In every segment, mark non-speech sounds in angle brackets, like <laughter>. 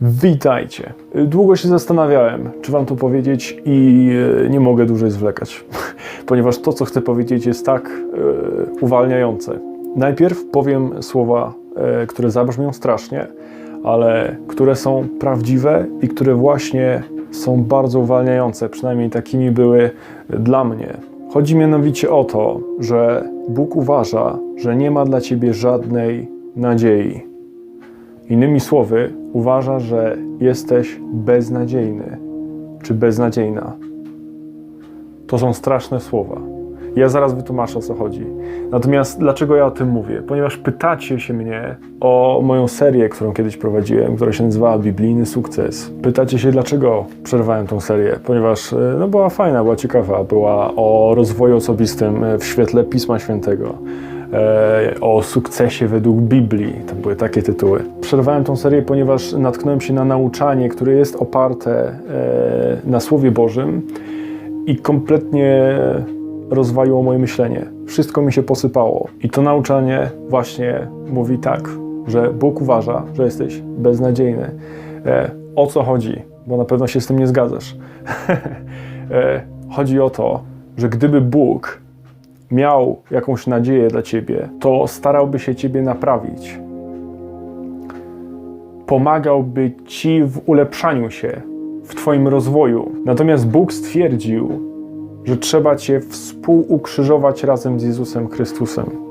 Witajcie. Długo się zastanawiałem, czy wam to powiedzieć i e, nie mogę dłużej zwlekać, <laughs> ponieważ to, co chcę powiedzieć, jest tak e, uwalniające. Najpierw powiem słowa, e, które zabrzmią strasznie, ale które są prawdziwe i które właśnie są bardzo uwalniające, przynajmniej takimi były dla mnie. Chodzi mianowicie o to, że Bóg uważa, że nie ma dla ciebie żadnej nadziei. Innymi słowy, uważa, że jesteś beznadziejny czy beznadziejna. To są straszne słowa. Ja zaraz wytłumaczę o co chodzi. Natomiast dlaczego ja o tym mówię? Ponieważ pytacie się mnie o moją serię, którą kiedyś prowadziłem, która się nazywała Biblijny Sukces. Pytacie się, dlaczego przerwałem tą serię? Ponieważ e, no, była fajna, była ciekawa, była o rozwoju osobistym e, w świetle Pisma Świętego o sukcesie według Biblii. To były takie tytuły. Przerwałem tą serię, ponieważ natknąłem się na nauczanie, które jest oparte e, na Słowie Bożym i kompletnie rozwaliło moje myślenie. Wszystko mi się posypało. I to nauczanie właśnie mówi tak, że Bóg uważa, że jesteś beznadziejny. E, o co chodzi? Bo na pewno się z tym nie zgadzasz. <laughs> e, chodzi o to, że gdyby Bóg miał jakąś nadzieję dla ciebie, to starałby się ciebie naprawić. Pomagałby ci w ulepszaniu się, w twoim rozwoju. Natomiast Bóg stwierdził, że trzeba cię współukrzyżować razem z Jezusem Chrystusem.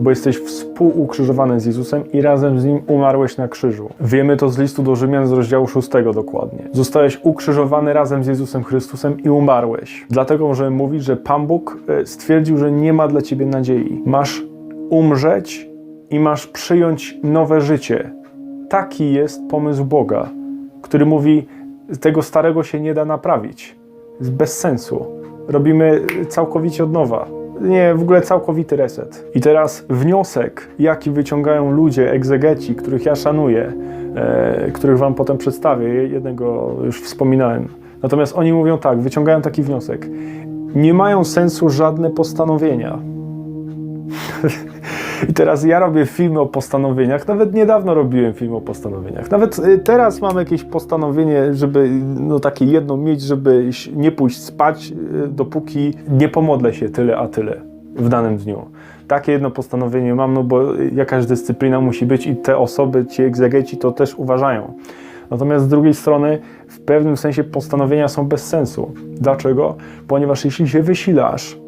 Bo jesteś współukrzyżowany z Jezusem i razem z Nim umarłeś na krzyżu. Wiemy to z listu do Rzymian z rozdziału 6 dokładnie. Zostałeś ukrzyżowany razem z Jezusem Chrystusem i umarłeś. Dlatego, że mówi, że Pan Bóg e, stwierdził, że nie ma dla ciebie nadziei. Masz umrzeć i masz przyjąć nowe życie. Taki jest pomysł Boga, który mówi, tego starego się nie da naprawić. Jest bez sensu. Robimy całkowicie od nowa. Nie, w ogóle całkowity reset. I teraz wniosek, jaki wyciągają ludzie, egzegeci, których ja szanuję, e, których wam potem przedstawię, jednego już wspominałem. Natomiast oni mówią tak, wyciągają taki wniosek. Nie mają sensu żadne postanowienia. <laughs> I teraz ja robię filmy o postanowieniach. Nawet niedawno robiłem film o postanowieniach. Nawet y, teraz mam jakieś postanowienie, żeby no takie jedno mieć, żeby nie pójść spać, y, dopóki nie pomodlę się tyle a tyle w danym dniu. Takie jedno postanowienie mam, no bo y, jakaś dyscyplina musi być i te osoby, ci egzegeci to też uważają. Natomiast z drugiej strony, w pewnym sensie postanowienia są bez sensu. Dlaczego? Ponieważ jeśli się wysilasz,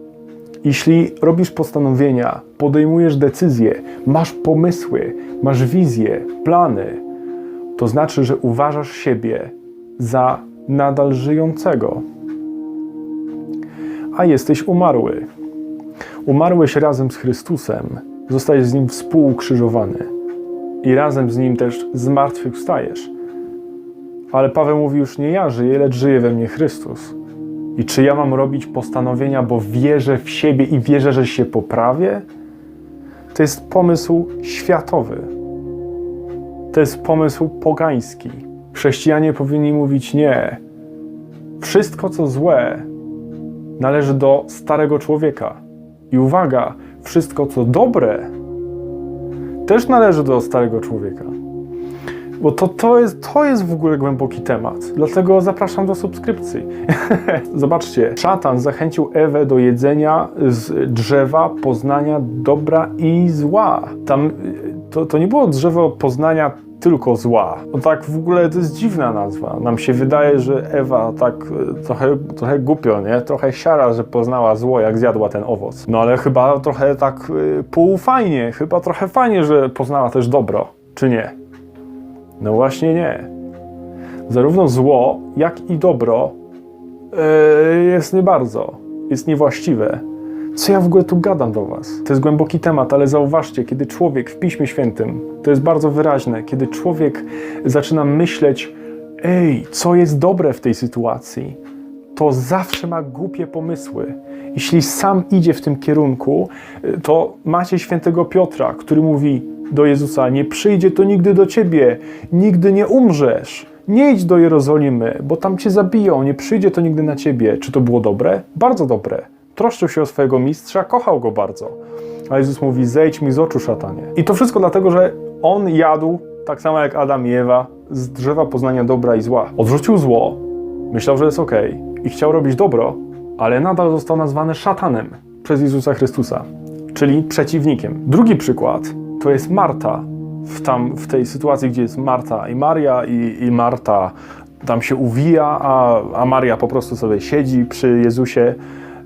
jeśli robisz postanowienia, podejmujesz decyzje, masz pomysły, masz wizje, plany, to znaczy, że uważasz siebie za nadal żyjącego, a jesteś umarły. Umarłeś razem z Chrystusem, zostajesz z Nim współukrzyżowany i razem z Nim też zmartwychwstajesz. Ale Paweł mówi już nie ja żyję, lecz żyje we mnie Chrystus. I czy ja mam robić postanowienia, bo wierzę w siebie i wierzę, że się poprawię? To jest pomysł światowy. To jest pomysł pogański. Chrześcijanie powinni mówić nie. Wszystko, co złe, należy do starego człowieka. I uwaga, wszystko, co dobre, też należy do starego człowieka. Bo to, to, jest, to jest w ogóle głęboki temat. Dlatego zapraszam do subskrypcji. <laughs> Zobaczcie, szatan zachęcił Ewę do jedzenia z drzewa poznania dobra i zła. Tam to, to nie było drzewo poznania tylko zła. No tak w ogóle to jest dziwna nazwa. Nam się wydaje, że Ewa tak y, trochę, trochę głupio, nie? Trochę siara, że poznała zło, jak zjadła ten owoc. No ale chyba trochę tak y, półfajnie, chyba trochę fajnie, że poznała też dobro, czy nie? No właśnie nie. Zarówno zło, jak i dobro yy, jest nie bardzo, jest niewłaściwe. Co ja w ogóle tu gadam do Was? To jest głęboki temat, ale zauważcie, kiedy człowiek w Piśmie Świętym, to jest bardzo wyraźne, kiedy człowiek zaczyna myśleć, ej, co jest dobre w tej sytuacji, to zawsze ma głupie pomysły. Jeśli sam idzie w tym kierunku, y, to macie świętego Piotra, który mówi do Jezusa: Nie przyjdzie to nigdy do ciebie, nigdy nie umrzesz. Nie idź do Jerozolimy, bo tam cię zabiją, nie przyjdzie to nigdy na ciebie. Czy to było dobre? Bardzo dobre. Troszczył się o swojego mistrza, kochał go bardzo. A Jezus mówi: Zejdź mi z oczu, szatanie. I to wszystko dlatego, że on jadł, tak samo jak Adam i Ewa, z drzewa poznania dobra i zła. Odrzucił zło, myślał, że jest ok i chciał robić dobro, ale nadal został nazwany szatanem przez Jezusa Chrystusa, czyli przeciwnikiem. Drugi przykład to jest Marta. W, tam, w tej sytuacji, gdzie jest Marta i Maria, i, i Marta tam się uwija, a, a Maria po prostu sobie siedzi przy Jezusie.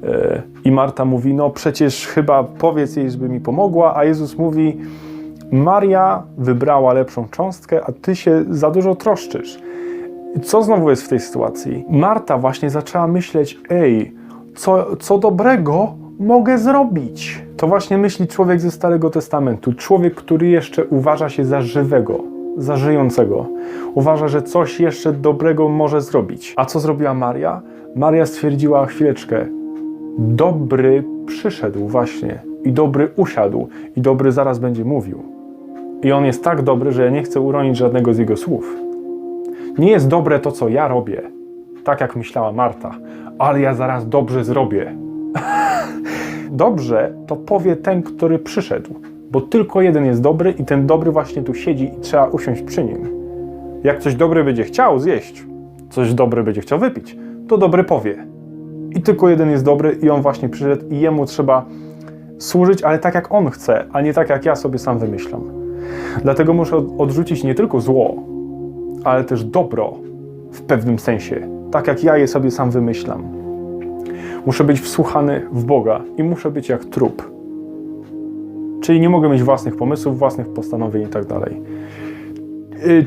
e, I Marta mówi: No, przecież chyba powiedz jej, żeby mi pomogła. A Jezus mówi: Maria wybrała lepszą cząstkę, a ty się za dużo troszczysz. Co znowu jest w tej sytuacji? Marta właśnie zaczęła myśleć: Ej, co, co dobrego mogę zrobić? To właśnie myśli człowiek ze Starego Testamentu. Człowiek, który jeszcze uważa się za żywego, za żyjącego. Uważa, że coś jeszcze dobrego może zrobić. A co zrobiła Maria? Maria stwierdziła: chwileczkę, dobry przyszedł właśnie i dobry usiadł i dobry zaraz będzie mówił. I on jest tak dobry, że ja nie chcę uronić żadnego z jego słów. Nie jest dobre to, co ja robię, tak jak myślała Marta, ale ja zaraz dobrze zrobię. Dobrze to powie ten, który przyszedł, bo tylko jeden jest dobry i ten dobry właśnie tu siedzi i trzeba usiąść przy nim. Jak coś dobry będzie chciał zjeść, coś dobry będzie chciał wypić, to dobry powie. I tylko jeden jest dobry i on właśnie przyszedł i jemu trzeba służyć, ale tak jak on chce, a nie tak jak ja sobie sam wymyślam. Dlatego muszę od- odrzucić nie tylko zło, ale też dobro w pewnym sensie, tak jak ja je sobie sam wymyślam. Muszę być wsłuchany w Boga i muszę być jak trup. Czyli nie mogę mieć własnych pomysłów, własnych postanowień i tak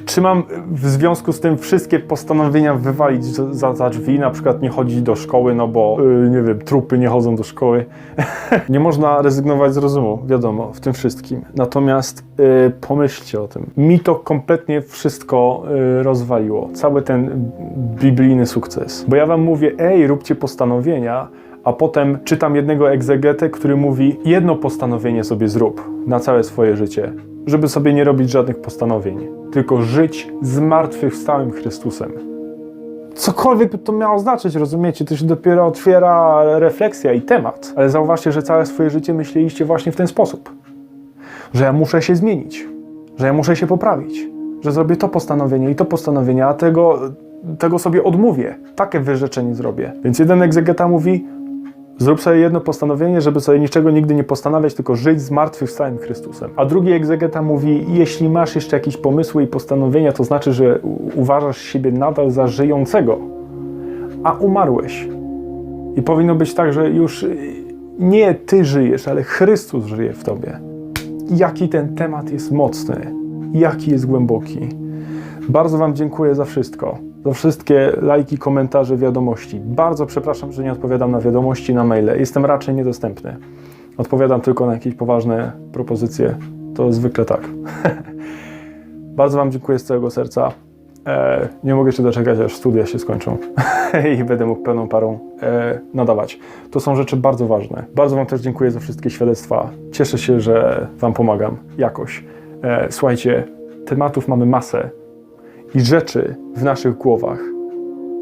Czy mam w związku z tym wszystkie postanowienia wywalić za, za, drzwi, na przykład nie chodzić do szkoły, no bo, y, nie wiem, trupy nie chodzą do szkoły. <laughs> nie można rezygnować z rozumu, wiadomo, w tym wszystkim. Natomiast y, pomyślcie o tym. Mi to kompletnie wszystko y, rozwaliło. Cały ten biblijny sukces. Bo ja wam mówię, ej, róbcie postanowienia, a potem czytam jednego egzegetę, który mówi: Jedno postanowienie sobie zrób na całe swoje życie, żeby sobie nie robić żadnych postanowień, tylko żyć zmartwychwstałym Chrystusem. Cokolwiek by to miało znaczyć, rozumiecie? To się dopiero otwiera refleksja i temat. Ale zauważcie, że całe swoje życie myśleliście właśnie w ten sposób: że ja muszę się zmienić, że ja muszę się poprawić, że zrobię to postanowienie i to postanowienie, a tego, tego sobie odmówię. Takie wyrzeczenie zrobię. Więc jeden egzegeta mówi: Zrób sobie jedno postanowienie, żeby sobie niczego nigdy nie postanawiać, tylko żyć zmartwychwstałym Chrystusem. A drugi egzegeta mówi, jeśli masz jeszcze jakieś pomysły i postanowienia, to znaczy, że uważasz siebie nadal za żyjącego, a umarłeś. I powinno być tak, że już y, nie ty żyjesz, ale Chrystus żyje w tobie. Jaki ten temat jest mocny, jaki jest głęboki. Bardzo Wam dziękuję za wszystko. Za wszystkie lajki, komentarze, wiadomości. Bardzo przepraszam, że nie odpowiadam na wiadomości na maile. Jestem raczej niedostępny. Odpowiadam tylko na jakieś poważne propozycje. To zwykle tak. <laughs> Bardzo Wam dziękuję z całego serca. E, nie mogę się doczekać, aż studia się skończą <laughs> i będę mógł pełną parą e, nadawać. To są rzeczy bardzo ważne. Bardzo Wam też dziękuję za wszystkie świadectwa. Cieszę się, że Wam pomagam jakoś. E, słuchajcie, tematów mamy masę i rzeczy w naszych głowach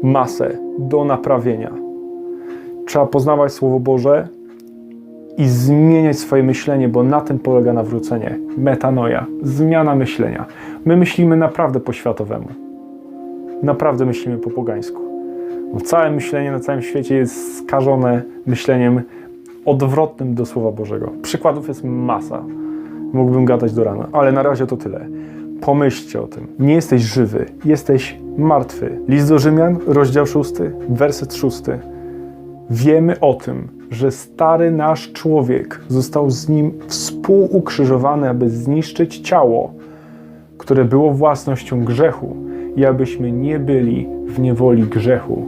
masę do naprawienia. Trzeba poznawać Słowo Boże i zmieniać swoje myślenie, bo na tym polega nawrócenie. Metanoja, zmiana myślenia. My myślimy naprawdę po światowemu. Naprawdę myślimy po pogańsku. Bo całe myślenie na całym świecie jest skażone myśleniem odwrotnym do Słowa Bożego. Przykładów jest masa. Mógłbym gadać do rana, ale na razie to tyle. Pomyślcie o tym. Nie jesteś żywy, jesteś martwy. List do Rzymian, rozdział 6, werset 6. Wiemy o tym, że stary nasz człowiek został z nim współukrzyżowany, aby zniszczyć ciało, które było własnością grzechu i abyśmy nie byli w niewoli grzechu.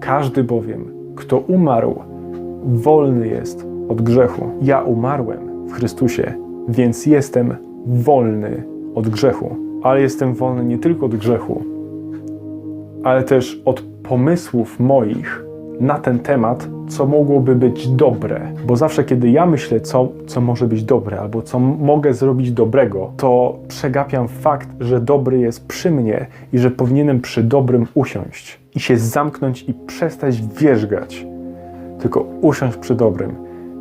Każdy bowiem, kto umarł, wolny jest od grzechu. Ja umarłem w Chrystusie, więc jestem wolny od grzechu. Ale jestem wolny nie tylko od grzechu, ale też od pomysłów moich na ten temat, co mogłoby być dobre. Bo zawsze, kiedy ja myślę, co, co może być dobre, albo co mogę zrobić dobrego, to przegapiam fakt, że dobry jest przy mnie i że powinienem przy dobrym usiąść i się zamknąć i przestać wierzgać, tylko usiąść przy dobrym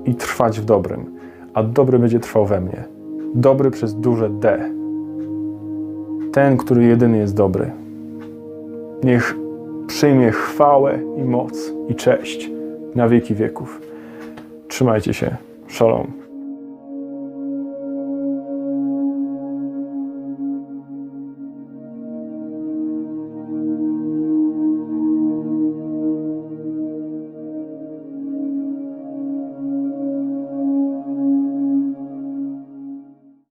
i trwać w dobrym, a dobry będzie trwał we mnie. Dobry przez duże D. ten, który jedyny jest dobry. Niech przyjmie chwałę i moc i cześć na wieki wieków. Trzymajcie się. Shalom.